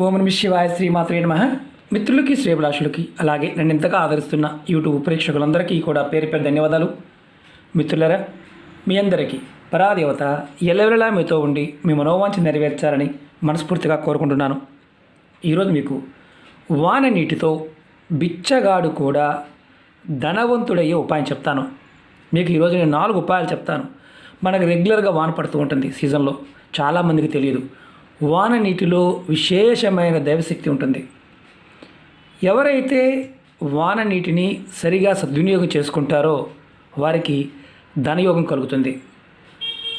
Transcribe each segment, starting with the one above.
ఓం నమ శివాయ శ్రీమాత్రే నమ. మిత్రులకి శ్రేభిలాషులకి అలాగే నన్ను ఇంతగా ఆదరిస్తున్న యూట్యూబ్ ప్రేక్షకులందరికీ కూడా పేరు పేరు ధన్యవాదాలు. మిత్రులరా మీ అందరికీ పరాదేవత ఎల్లవెలలా మీతో ఉండి మీ మనోవాంఛ నెరవేర్చాలని మనస్ఫూర్తిగా కోరుకుంటున్నాను. ఈరోజు మీకు వాన నీటితో బిచ్చగాడు కూడా ధనవంతుడయ్యే ఉపాయం చెప్తాను. మీకు ఈరోజు నేను నాలుగు ఉపాయాలు చెప్తాను. మనకు రెగ్యులర్గా వాన పడుతూ ఉంటుంది సీజన్లో. చాలామందికి తెలియదు. వాన నీటిలో విశేషమైన దైవశక్తి ఉంటుంది. ఎవరైతే వాన నీటిని సరిగా సద్వినియోగం చేసుకుంటారో వారికి ధనయోగం కలుగుతుంది.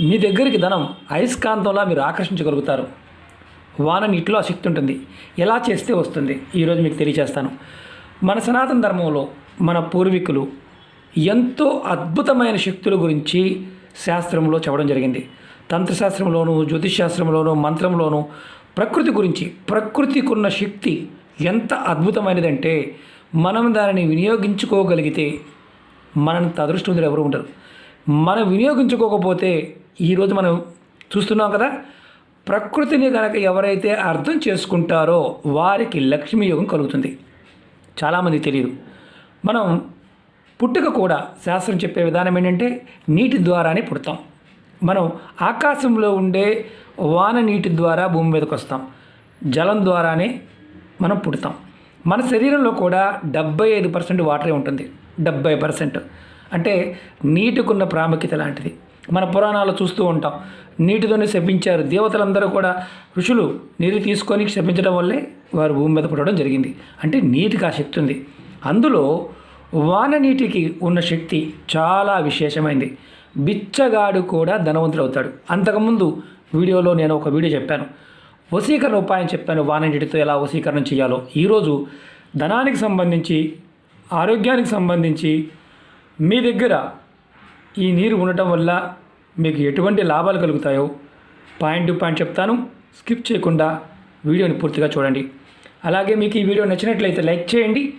మీ దగ్గరికి ధనం అయస్కాంతంలా మీరు ఆకర్షించగలుగుతారు. వాన నీటిలో ఆ శక్తి ఉంటుంది. ఎలా చేస్తే వస్తుంది? ఈరోజు మీకు తెలియజేస్తాను. మన సనాతన ధర్మంలో మన పూర్వీకులు ఎంతో అద్భుతమైన శక్తుల గురించి శాస్త్రంలో చెప్పడం జరిగింది. తంత్రశాస్త్రంలోను జ్యోతిష్ మంత్రంలోను ప్రకృతి గురించి ప్రకృతికి ఉన్న శక్తి ఎంత అద్భుతమైనదంటే మనం దానిని వినియోగించుకోగలిగితే మనని అదృష్టవంతులు ఎవరు ఉండరు. మనం వినియోగించుకోకపోతే ఈరోజు మనం చూస్తున్నాం కదా ప్రకృతిని కనుక ఎవరైతే అర్థం చేసుకుంటారో వారికి లక్ష్మీ యోగం కలుగుతుంది. చాలామంది తెలియదు. మనం పుట్టుక కూడా శాస్త్రం చెప్పే విధానం ఏంటంటే నీటి ద్వారానే పుడతాం. మనం ఆకాశంలో ఉండే వాన నీటి ద్వారా భూమి మీదకి వస్తాం. జలం ద్వారానే మనం పుడతాం. మన శరీరంలో కూడా డెబ్బై ఐదు పర్సెంట్ వాటరే ఉంటుంది. డెబ్బై పర్సెంట్. అంటే నీటికున్న ప్రాముఖ్యత లాంటిది. మన పురాణాలు చూస్తూ ఉంటాం. నీటితోనే శపించారు. దేవతలందరూ కూడా ఋషులు నీరు తీసుకొని శపించడం వల్లే వారు భూమి మీద పుట్టడం జరిగింది. అంటే నీటికి ఆ శక్తి ఉంది. అందులో వాన నీటికి ఉన్న శక్తి చాలా విశేషమైంది. బిచ్చగాడు కూడా ధనవంతుడు అవుతాడు. అంతకుముందు వీడియోలో నేను ఒక వీడియో చెప్పాను. వసీకరణ ఉపాయం చెప్పాను. వానంటితో ఎలా వసీకరణ చేయాలో. ఈరోజు ధనానికి సంబంధించి ఆరోగ్యానికి సంబంధించి మీ దగ్గర ఈ నీరు ఉండటం వల్ల మీకు ఎటువంటి లాభాలు కలుగుతాయో పాయింట్ టు పాయింట్ చెప్తాను. స్కిప్ చేయకుండా వీడియోని పూర్తిగా చూడండి. అలాగే మీకు ఈ వీడియో నచ్చినట్లయితే లైక్ చేయండి.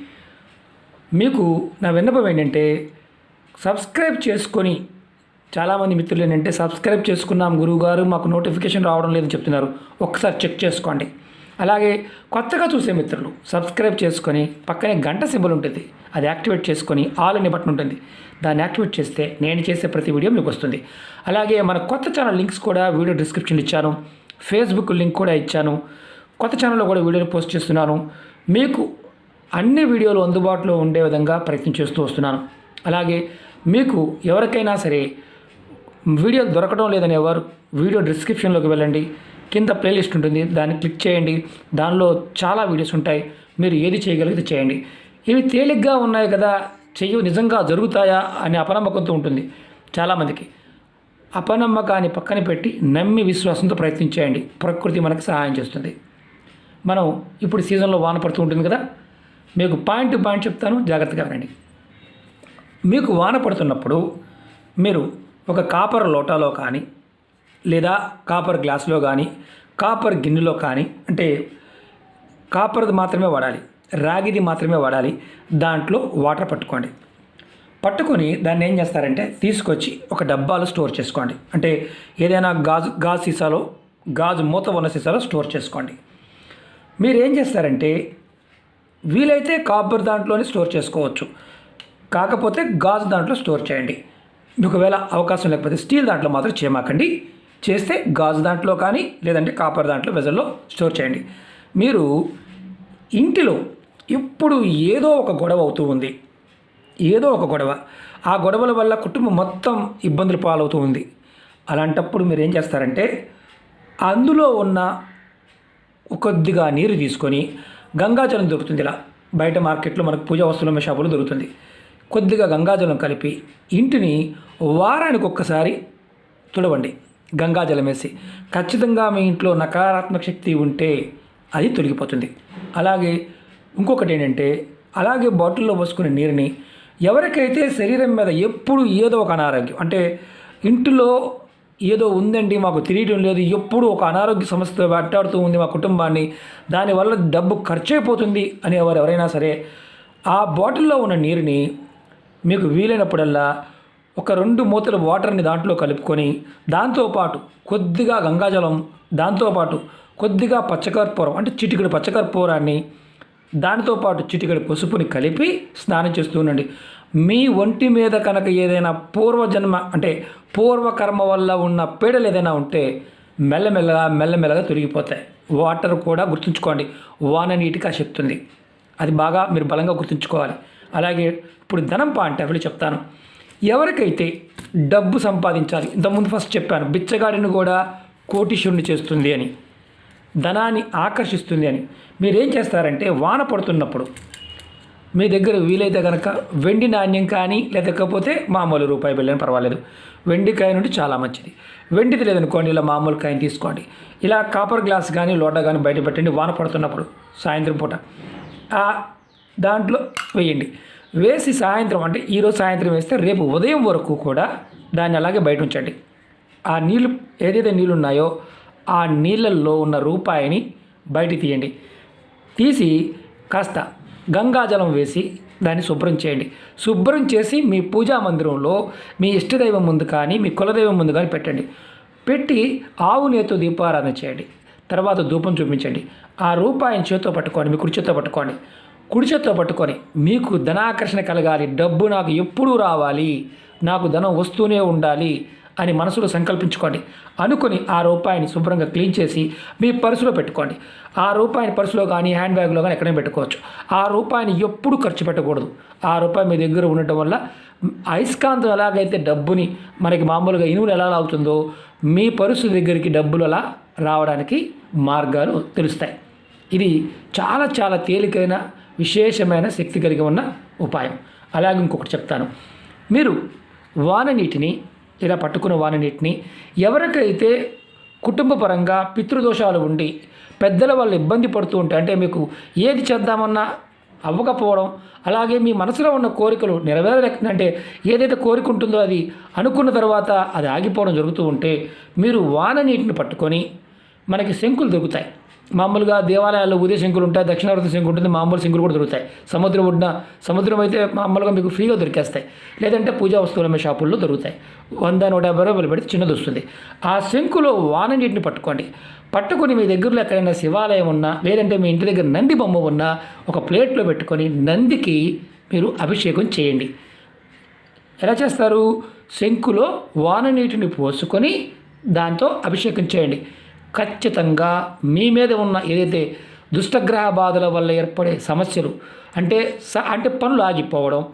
మీకు నా విన్నపం ఏంటంటే సబ్స్క్రైబ్ చేసుకొని చాలామంది మిత్రులు ఏంటంటే సబ్స్క్రైబ్ చేసుకున్నాం గురువుగారు మాకు నోటిఫికేషన్ రావడం లేదని చెప్తున్నారు. ఒకసారి చెక్ చేసుకోండి. అలాగే కొత్తగా చూసే మిత్రులు సబ్స్క్రైబ్ చేసుకొని పక్కనే గంట సింబల్ ఉంటుంది. అది యాక్టివేట్ చేసుకొని ఆల్ అనే బటన్ ఉంటుంది. దాన్ని యాక్టివేట్ చేస్తే నేను చేసే ప్రతి వీడియో మీకు వస్తుంది. అలాగే మన కొత్త ఛానల్ లింక్స్ కూడా వీడియో డిస్క్రిప్షన్ ఇచ్చాను. ఫేస్బుక్ లింక్ కూడా ఇచ్చాను. కొత్త ఛానల్లో కూడా వీడియోలు పోస్ట్ చేస్తున్నాను. మీకు అన్ని వీడియోలు అందుబాటులో ఉండే విధంగా ప్రయత్నం చేస్తూ వస్తున్నాను. అలాగే మీకు ఎవరికైనా సరే వీడియో దొరకడం లేదని ఎవరు వీడియో డిస్క్రిప్షన్లోకి వెళ్ళండి. కింద ప్లేలిస్ట్ ఉంటుంది. దాన్ని క్లిక్ చేయండి. దానిలో చాలా వీడియోస్ ఉంటాయి. మీరు ఏది చేయగలిగితే చేయండి. ఇవి తేలిగ్గా ఉన్నాయి కదా చెయ్యి నిజంగా జరుగుతాయా అనే అపనమ్మకంతో ఉంటుంది చాలామందికి. అపనమ్మకాన్ని పక్కన పెట్టి నమ్మి విశ్వాసంతో ప్రయత్నించేయండి. ప్రకృతి మనకు సహాయం చేస్తుంది. మనం ఇప్పుడు సీజన్లో వాన పడుతూ ఉంటుంది కదా మీకు పాయింట్ పాయింట్ చెప్తాను. జాగ్రత్తగా వినండి. మీకు వాన పడుతున్నప్పుడు మీరు ఒక కాపర్ లోటాలో కానీ లేదా కాపర్ గ్లాసులో కానీ కాపర్ గిన్నెలో కానీ అంటే కాపర్ది మాత్రమే వాడాలి రాగిది మాత్రమే వాడాలి దాంట్లో వాటర్ పట్టుకోండి. పట్టుకొని దాన్ని ఏం చేస్తారంటే తీసుకొచ్చి ఒక డబ్బాలో స్టోర్ చేసుకోండి. అంటే ఏదైనా గాజు గాజు సీసాలో గాజు మూత ఉన్న సీసాలో స్టోర్ చేసుకోండి. మీరు ఏం చేస్తారంటే వీలైతే కాపర్ దాంట్లోనే స్టోర్ చేసుకోవచ్చు. కాకపోతే గాజు దాంట్లో స్టోర్ చేయండి. ఒకవేళ అవకాశం లేకపోతే స్టీల్ దాంట్లో మాత్రం చేయమాకండి చేస్తే గాజు దాంట్లో కానీ లేదంటే కాపర్ దాంట్లో వెజల్లో స్టోర్ చేయండి. మీరు ఇంటిలో ఇప్పుడు ఏదో ఒక గొడవ అవుతూ ఉంది. ఏదో ఒక గొడవ. ఆ గొడవల వల్ల కుటుంబం మొత్తం ఇబ్బందులు పాలవుతూ ఉంది. అలాంటప్పుడు మీరు ఏం చేస్తారంటే అందులో ఉన్న కొద్దిగా నీరు తీసుకొని గంగాజలం దొరుకుతుంది ఇలా. బయట మార్కెట్లో మనకు పూజా వస్తువుల షాపులో దొరుకుతుంది. కొద్దిగా గంగాజలం కలిపి ఇంటిని వారానికి ఒక్కసారి తుడవండి. గంగాజలం వేసి ఖచ్చితంగా మీ ఇంట్లో నకారాత్మక శక్తి ఉంటే అది తొలగిపోతుంది. అలాగే ఇంకొకటి ఏంటంటే అలాగే బాటిల్లో పోసుకునే నీరుని ఎవరికైతే శరీరం మీద ఎప్పుడు ఏదో ఒక అనారోగ్యం అంటే ఇంటిలో ఏదో ఉందండి మాకు తెలియడం లేదు ఎప్పుడు ఒక అనారోగ్య సమస్య వెంటాడుతూ ఉంది మా కుటుంబాన్ని దానివల్ల డబ్బు ఖర్చు అయిపోతుంది అనేవారు ఎవరైనా సరే ఆ బాటిల్లో ఉన్న నీరుని మీకు వీలైనప్పుడల్లా ఒక రెండు మూతల వాటర్ని దాంట్లో కలుపుకొని దాంతోపాటు కొద్దిగా గంగాజలం దాంతోపాటు కొద్దిగా పచ్చకర్పూరం అంటే చిటికెడు పచ్చకర్పూరాన్ని దానితో పాటు చిటికెడు పసుపుని కలిపి స్నానం చేస్తూ ఉండండి. మీ ఒంటి మీద కనుక ఏదైనా పూర్వజన్మ అంటే పూర్వకర్మ వల్ల ఉన్న పీడలు ఏదైనా ఉంటే మెల్లమెల్లగా మెల్లమెల్లగా తొలగిపోతాయి. వాటర్ కూడా గుర్తుంచుకోండి. వాన నీటికి ఆ అది బాగా మీరు బలంగా గుర్తుంచుకోవాలి. అలాగే ఇప్పుడు ధనం అంటే అవి చెప్తాను. ఎవరికైతే డబ్బు సంపాదించాలి ఇంతకుముందు ఫస్ట్ చెప్పాను బిచ్చగాడిని కూడా కోటీశ్వరుని చేస్తుంది అని ధనాన్ని ఆకర్షిస్తుంది అని. మీరేం చేస్తారంటే వాన పడుతున్నప్పుడు మీ దగ్గర వీలైతే కనుక వెండి నాణ్యం కానీ లేకపోతే మామూలు రూపాయి బిల్లని పర్వాలేదు. వెండి కాయ నుండి చాలా మంచిది. వెండిది లేదనుకోండి ఇలా మామూలు కాయని తీసుకోండి. ఇలా కాపర్ గ్లాస్ కానీ లోటా కానీ బయట పెట్టండి వాన పడుతున్నప్పుడు సాయంత్రం పూట. ఆ దాంట్లో వేయండి. వేసి సాయంత్రం అంటే ఈరోజు సాయంత్రం వేస్తే రేపు ఉదయం వరకు కూడా దాన్ని అలాగే బయట ఉంచండి. ఆ నీళ్ళు ఏదైతే నీళ్ళు ఉన్నాయో ఆ నీళ్ళల్లో ఉన్న రూపాయిని బయట తీయండి. తీసి కాస్త గంగాజలం వేసి దాన్ని శుభ్రం చేయండి. శుభ్రం చేసి మీ పూజా మందిరంలో మీ ఇష్టదైవం ముందు కానీ మీ కులదైవం ముందు కానీ పెట్టండి. పెట్టి ఆవు నేతో దీపారాధన చేయండి. తర్వాత ధూపం చూపించండి. ఆ రూపాయిని చేతితో పట్టుకోండి మీ కుడి చేతితో పట్టుకోండి. కుడి చేత్తో పట్టుకొని మీకు ధనాకర్షణ కలగాలి డబ్బు నాకు ఎప్పుడూ రావాలి నాకు ధనం వస్తూనే ఉండాలి అని మనసులో సంకల్పించుకోండి. అనుకొని ఆ రూపాయిని శుభ్రంగా క్లీన్ చేసి మీ పర్సులో పెట్టుకోండి. ఆ రూపాయిని పర్సులో కానీ హ్యాండ్ బ్యాగ్లో కానీ ఎక్కడైనా పెట్టుకోవచ్చు. ఆ రూపాయిని ఎప్పుడు ఖర్చు పెట్టకూడదు. ఆ రూపాయి మీ దగ్గర ఉండటం వల్ల అయస్కాంతం ఎలాగైతే డబ్బుని మనకి మామూలుగా ఇనువులు ఎలా అవుతుందో మీ పరుసు దగ్గరికి డబ్బులు అలా రావడానికి మార్గాలు తెలుస్తాయి. ఇది చాలా చాలా తేలికైన విశేషమైన శక్తి కలిగి ఉన్న ఉపాయం. అలాగే ఇంకొకటి చెప్తాను. మీరు వాన నీటిని ఇలా పట్టుకున్న వాన నీటిని ఎవరికైతే కుటుంబ పరంగా పితృదోషాలు ఉండి పెద్దల వాళ్ళు ఇబ్బంది పడుతూ ఉంటే అంటే మీకు ఏది చేద్దామన్నా అవ్వకపోవడం అలాగే మీ మనసులో ఉన్న కోరికలు నెరవేరలేకంటే ఏదైతే కోరిక ఉంటుందో అది అనుకున్న తర్వాత అది ఆగిపోవడం జరుగుతూ ఉంటే మీరు వాన నీటిని పట్టుకొని మనకి శంకులు దొరుకుతాయి. మామూలుగా దేవాలయాల్లో ఉదయ శంకులు ఉంటాయి దక్షిణావర్త శంకు ఉంటుంది మామూలు శంకులు కూడా దొరుకుతాయి. సముద్రం ఒడ్డున సముద్రం అయితే మామూలుగా మీకు ఫ్రీగా దొరికేస్తాయి. లేదంటే పూజా వస్తువుల షాపుల్లో దొరుకుతాయి. వంద నూట యాభై రూపాయలు పెడితే చిన్నది వస్తుంది. ఆ శంకులో వాన నీటిని పట్టుకోండి. పట్టుకుని మీ దగ్గరలో ఎక్కడైనా శివాలయం ఉన్నా లేదంటే మీ ఇంటి దగ్గర నంది బొమ్మ ఉన్నా ఒక ప్లేట్లో పెట్టుకొని నందికి మీరు అభిషేకం చేయండి. ఎలా చేస్తారు? శంకులో వాన నీటిని పోసుకొని దాంతో అభిషేకం చేయండి. ఖచ్చితంగా మీ మీద ఉన్న ఏదైతే దుష్టగ్రహ బాధల వల్ల ఏర్పడే సమస్యలు అంటే స అంటే పనులు ఆగిపోవడం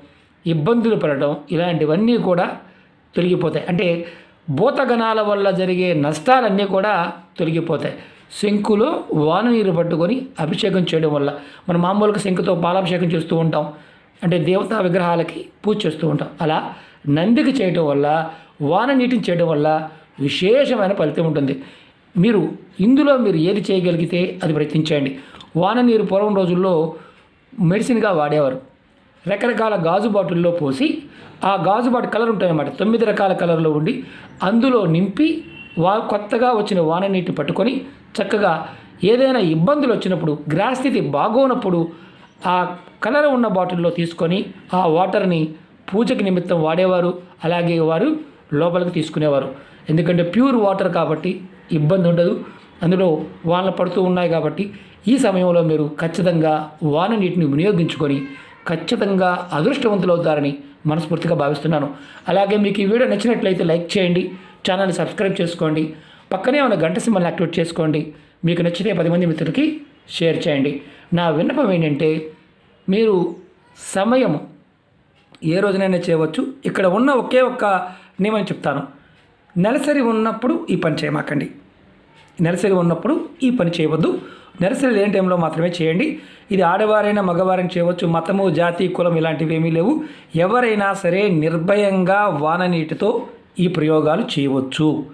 ఇబ్బందులు పడడం ఇలాంటివన్నీ కూడా తొలగిపోతాయి. అంటే భూతగణాల వల్ల జరిగే నష్టాలన్నీ కూడా తొలగిపోతాయి. శంకులో వాన నీరు పట్టుకొని అభిషేకం చేయడం వల్ల మనం మామూలుగా శంకుతో పాలాభిషేకం చేస్తూ ఉంటాం. అంటే దేవతా విగ్రహాలకి పూజ చేస్తూ ఉంటాం. అలా నందికి చేయడం వల్ల వాన నీటిని చేయడం వల్ల విశేషమైన ఫలితం ఉంటుంది. మీరు ఇందులో మీరు ఏది చేయగలిగితే అది ప్రయత్నించండి. వాన నీరు పూర్వం రోజుల్లో మెడిసిన్గా వాడేవారు. రకరకాల గాజు బాటిల్లో పోసి ఆ గాజు బాటిల్ కలర్ ఉంటాయన్నమాట తొమ్మిది రకాల కలర్లో ఉండి అందులో నింపి వా కొత్తగా వచ్చిన వాన నీటిని పట్టుకొని చక్కగా ఏదైనా ఇబ్బందులు వచ్చినప్పుడు గ్రాస్థితి బాగోనప్పుడు ఆ కలర్ ఉన్న బాటిల్లో తీసుకొని ఆ వాటర్ని పూజకి నిమిత్తం వాడేవారు. అలాగే వారు లోపలికి తీసుకునేవారు. ఎందుకంటే ప్యూర్ వాటర్ కాబట్టి ఇబ్బంది ఉండదు. అందులో వానలు పడుతూ ఉన్నాయి కాబట్టి ఈ సమయంలో మీరు ఖచ్చితంగా వాన నీటిని వినియోగించుకొని ఖచ్చితంగా అదృష్టవంతులవుతారని మనస్ఫూర్తిగా భావిస్తున్నాను. అలాగే మీకు ఈ వీడియో నచ్చినట్లయితే లైక్ చేయండి ఛానల్ని సబ్స్క్రైబ్ చేసుకోండి పక్కనే ఉన్న గంట సింబల్ని యాక్టివేట్ చేసుకోండి మీకు నచ్చితే పది మంది మిత్రులకి షేర్ చేయండి. నా విన్నపం ఏంటంటే మీరు సమయం ఏ రోజునైనా చేయవచ్చు. ఇక్కడ ఉన్న ఒకే ఒక్క నియమం చెప్తాను. నెలసరి ఉన్నప్పుడు ఈ పని చేయమాకండి. నెలసరి ఉన్నప్పుడు ఈ పని చేయవద్దు. నెలసరి లేని టైంలో మాత్రమే చేయండి. ఇది ఆడవారైనా మగవారైనా చేయవచ్చు. మతము జాతి కులం ఇలాంటివి ఏమీ లేవు. ఎవరైనా సరే నిర్భయంగా వాన నీటితో ఈ ప్రయోగాలు చేయవచ్చు.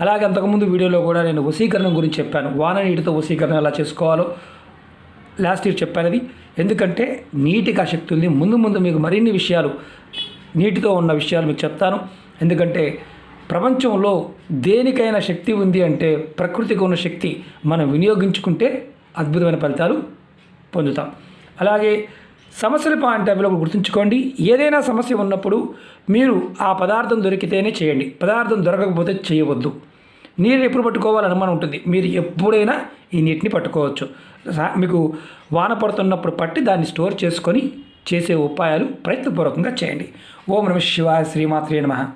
అలాగే అంతకుముందు వీడియోలో కూడా నేను వసీకరణం గురించి చెప్పాను. వాన నీటితో వసీకరణ ఎలా చేసుకోవాలో లాస్ట్ ఇయర్ చెప్పానది. ఎందుకంటే నీటికి ఆ శక్తి ఉంది ముందు ముందు మీకు మరిన్ని విషయాలు నీటితో ఉన్న విషయాలు మీకు చెప్తాను. ఎందుకంటే ప్రపంచంలో దేనికైనా శక్తి ఉంది అంటే ప్రకృతికి ఉన్న శక్తి మనం వినియోగించుకుంటే అద్భుతమైన ఫలితాలు పొందుతాం. అలాగే సమస్యల పాయింట్ ఆఫ్ గుర్తుంచుకోండి ఏదైనా సమస్య ఉన్నప్పుడు మీరు ఆ పదార్థం దొరికితేనే చేయండి. పదార్థం దొరకకపోతే చేయవద్దు. నీరు ఎప్పుడు పట్టుకోవాలని అనుమానం ఉంటుంది. మీరు ఎప్పుడైనా ఈ నీటిని పట్టుకోవచ్చు. మీకు వాన పడుతున్నప్పుడు పట్టి దాన్ని స్టోర్ చేసుకొని చేసే ఉపాయాలు ప్రయత్నపూర్వకంగా చేయండి. ఓం నమ శివాయ శ్రీమాత్రే నమః.